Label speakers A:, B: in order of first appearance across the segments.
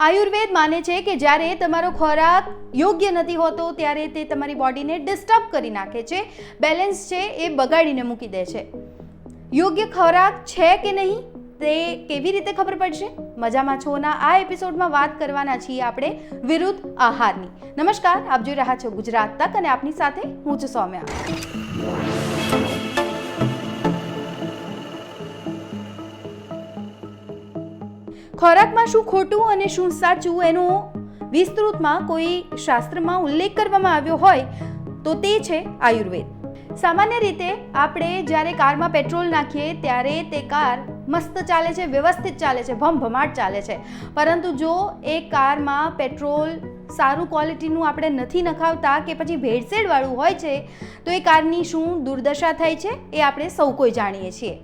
A: આયુર્વેદ માને છે કે જ્યારે તમારો ખોરાક યોગ્ય નથી હોતો, ત્યારે તે તમારી બોડીને ડિસ્ટર્બ કરી નાખે છે. બેલેન્સ છે એ બગાડીને મૂકી દે છે. યોગ્ય ખોરાક છે કે નહીં, તે કેવી રીતે ખબર પડશે? મજામાં છોના આ એપિસોડમાં વાત કરવાના છીએ આપણે વિરુદ્ધ આહારની. નમસ્કાર, આપ જોઈ રહ્યા છો ગુજરાત તક અને આપની સાથે હું છું સૌમ્યા. ખોરાકમાં શું ખોટું અને શું સાચું એનો વિસ્તૃતમાં કોઈ શાસ્ત્રમાં ઉલ્લેખ કરવામાં આવ્યો હોય તો તે છે આયુર્વેદ. સામાન્ય રીતે આપણે જ્યારે કારમાં પેટ્રોલ નાખીએ ત્યારે તે કાર મસ્ત ચાલે છે, વ્યવસ્થિત ચાલે છે, ભમભમાટ ચાલે છે. પરંતુ જો એ કારમાં પેટ્રોલ સારું ક્વોલિટીનું આપણે નથી નખાવતા કે પછી ભેળસેળવાળું હોય છે, તો એ કારની શું દુર્દશા થાય છે એ આપણે સૌ કોઈ જાણીએ છીએ.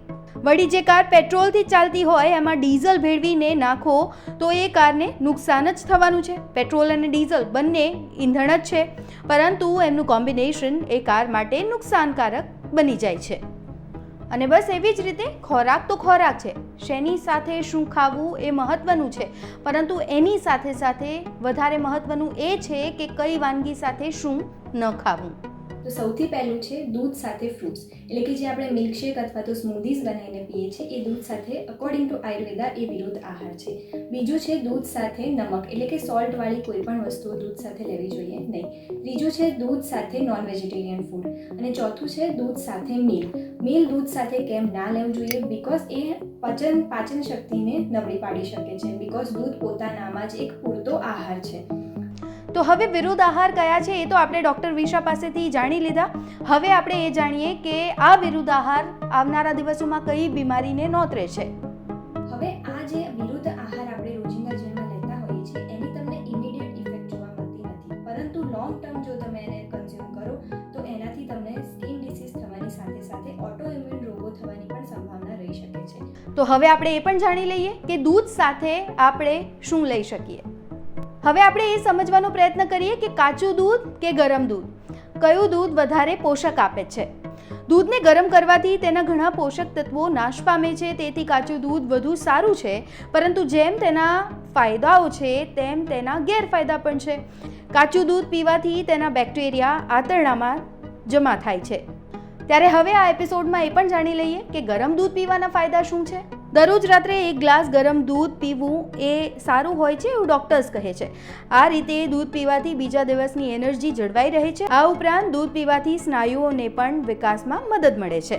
A: વળી જે કાર પેટ્રોલથી ચાલતી હોય, એમાં ડીઝલ ભેળવીને નાખો, તો એ કારને નુકસાન જ થવાનું છે. પેટ્રોલ અને ડીઝલ બંને ઈંધણ જ છે. પરંતુ એમનું કોમ્બિનેશન એ કાર માટે નુકસાનકારક બની જાય છે. અને બસ એવી જ રીતે ખોરાક તો ખોરાક છે. શેની સાથે શું ખાવું એ મહત્વનું છે. પરંતુ એની સાથે સાથે વધારે મહત્વનું એ છે કે કઈ વાનગી સાથે શું ન ખાવું.
B: તો સૌથી પહેલું છે દૂધ સાથે ફ્રૂટ્સ એટલે કે જે આપણે મિલ્કશેક અથવા તો સ્મૂધીઝ બનાવીને પીએ છીએ, એ દૂધ સાથે અકોર્ડિંગ ટુ આયુર્વેદા એ વિરુદ્ધ આહાર છે. બીજું છે દૂધ સાથે નમક. એટલે કે સોલ્ટવાળી કોઈ પણ વસ્તુઓ દૂધ સાથે લેવી જોઈએ નહીં. ત્રીજું છે દૂધ સાથે નોન વેજીટેરિયન ફૂડ અને ચોથું છે દૂધ સાથે મીલ મીલ દૂધ સાથે કેમ ના લેવું જોઈએ? બિકોઝ એ પચન, પાચન શક્તિને નબળી પાડી શકે છે. બિકોઝ દૂધ પોતાનામાં જ એક પૂરતો આહાર છે.
A: તો હવે વિરુદ્ધ આહાર કયા છે એ તો આપણે ડૉક્ટર વિશા પાસેથી જાણી લીધા. હવે આપણે એ જાણીએ કે આ વિરુદ્ધ આહાર આવનારા દિવસોમાં કઈ બીમારીને નોતરે છે.
B: હવે આ જે વિરુદ્ધ આહાર આપણે રોજિંદા જીવનમાં લેતા હોઈએ છીએ એની તમને ઇમિડિયેટ ઇફેક્ટ જોવા મળતી નથી. પરંતુ લોંગ ટર્મ જો તમે એને કન્ઝ્યુમ કરો તો એનાથી તમને સ્કિન ડિસીઝ થવાની સાથે સાથે ઓટો ઇમ્યુન રોગો થવાની પણ સંભાવના રહી શકે છે.
A: તો હવે આપણે એ પણ જાણી લઈએ કે દૂધ સાથે આપણે શું લઈ શકીએ? હવે આપણે એ સમજવાનો પ્રયત્ન કરીએ કે કાચું દૂધ કે ગરમ દૂધ? કયું દૂધ વધારે પોષક આપે છે? દૂધને ગરમ કરવાથી તેના ઘણા પોષક તત્વો નાશ પામે છે, તેથી કાચું દૂધ વધુ સારું છે, પરંતુ જેમ તેના ફાયદાઓ છે, તેમ તેના ગેરફાયદા પણ છે. કાચું દૂધ પીવાથી તેના બેક્ટેરિયા આંતરડામાં જમા થાય છે. ત્યારે હવે આ એપિસોડમાં એ પણ જાણી લઈએ કે ગરમ દૂધ પીવાના ફાયદા શું છે? દરરોજ રાત્રે એક ગ્લાસ ગરમ દૂધ પીવું એ સારું હોય છે એવું ડોક્ટર્સ કહે છે. આ રીતે દૂધ પીવાથી બીજા દિવસની એનર્જી જળવાઈ રહે છે. આ ઉપરાંત દૂધ પીવાથી સ્નાયુઓને પણ વિકાસમાં મદદ મળે છે.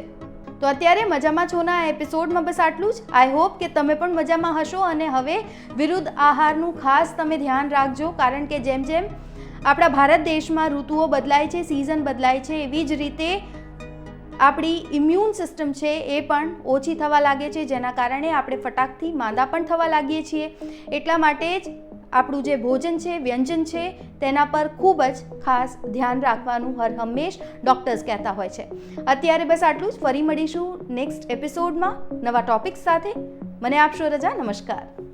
A: તો અત્યારે મજામાં છોના એપિસોડમાં બસ આટલું જ? આઈ હોપ કે તમે પણ મજામાં હશો અને હવે વિરુદ્ધ આહારનું ખાસ તમે ધ્યાન રાખજો કારણ કે જેમ જેમ આપણા ભારત દેશમાં ઋતુઓ બદલાય છે સિઝન બદલાય છે, એવી જ રીતે આપણી ઇમ્યુન સિસ્ટમ છે એ પણ ઓછી થવા લાગે છે, જેના કારણે આપણે ફટાકથી માંદા પણ થવા લાગીએ છીએ. એટલા માટે જ આપણું જે ભોજન છે, વ્યંજન છે, તેના પર ખૂબ જ ખાસ ધ્યાન રાખવાનું હર હંમેશ ડૉક્ટર્સ કહેતા હોય છે. અત્યારે બસ આટલું જ. ફરી મળીશું નેક્સ્ટ એપિસોડમાં નવા ટોપિક્સ સાથે. મને આપશો રજા, નમસ્કાર.